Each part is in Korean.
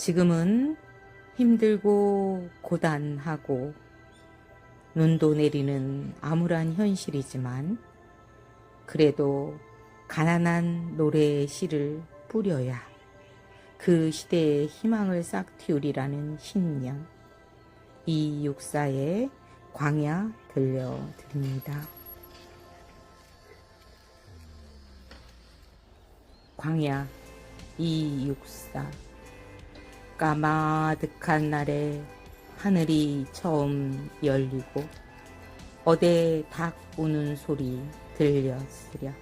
지금은 힘들고 고단하고 눈도 내리는 암울한 현실이지만 그래도 가난한 노래의 씨를 뿌려야 그 시대의 희망을 싹틔우리라는 신념 이 육사의 광야 들려드립니다. 광야 이 육사 까마득한 날에 하늘이 처음 열리고 어대 닭 우는 소리 들렸으랴.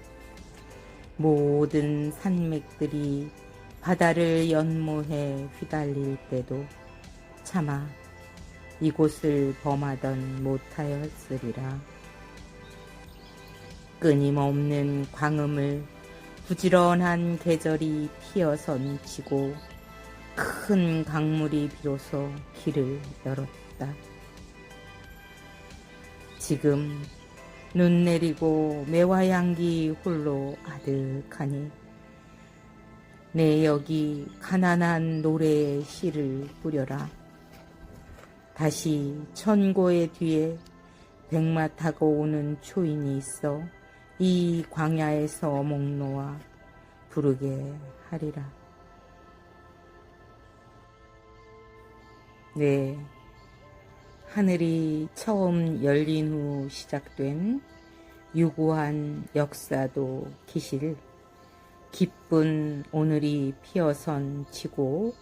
모든 산맥들이 바다를 연모해 휘달릴 때도 차마 이곳을 범하던 못하였으리라. 끊임없는 광음을 부지런한 계절이 피어 선 치고 큰 강물이 비로소 길을 열었다. 지금 눈 내리고 매화 향기 홀로 아득하니 내 여기 가난한 노래의 씨를 뿌려라. 다시 천고의 뒤에 백마 타고 오는 초인이 있어 이 광야에서 목 놓아 부르게 하리라. 네. 하늘이 처음 열린 후 시작된 유구한 역사도 기실 기쁜 오늘이 피어선 치고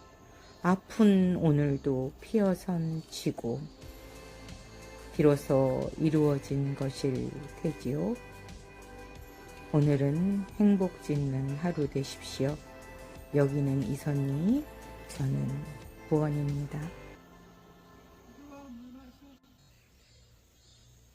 아픈 오늘도 피어선 치고 비로소 이루어진 것일 테지요. 오늘은 행복 짓는 하루 되십시오. 여기는 이선희, 저는 부원입니다.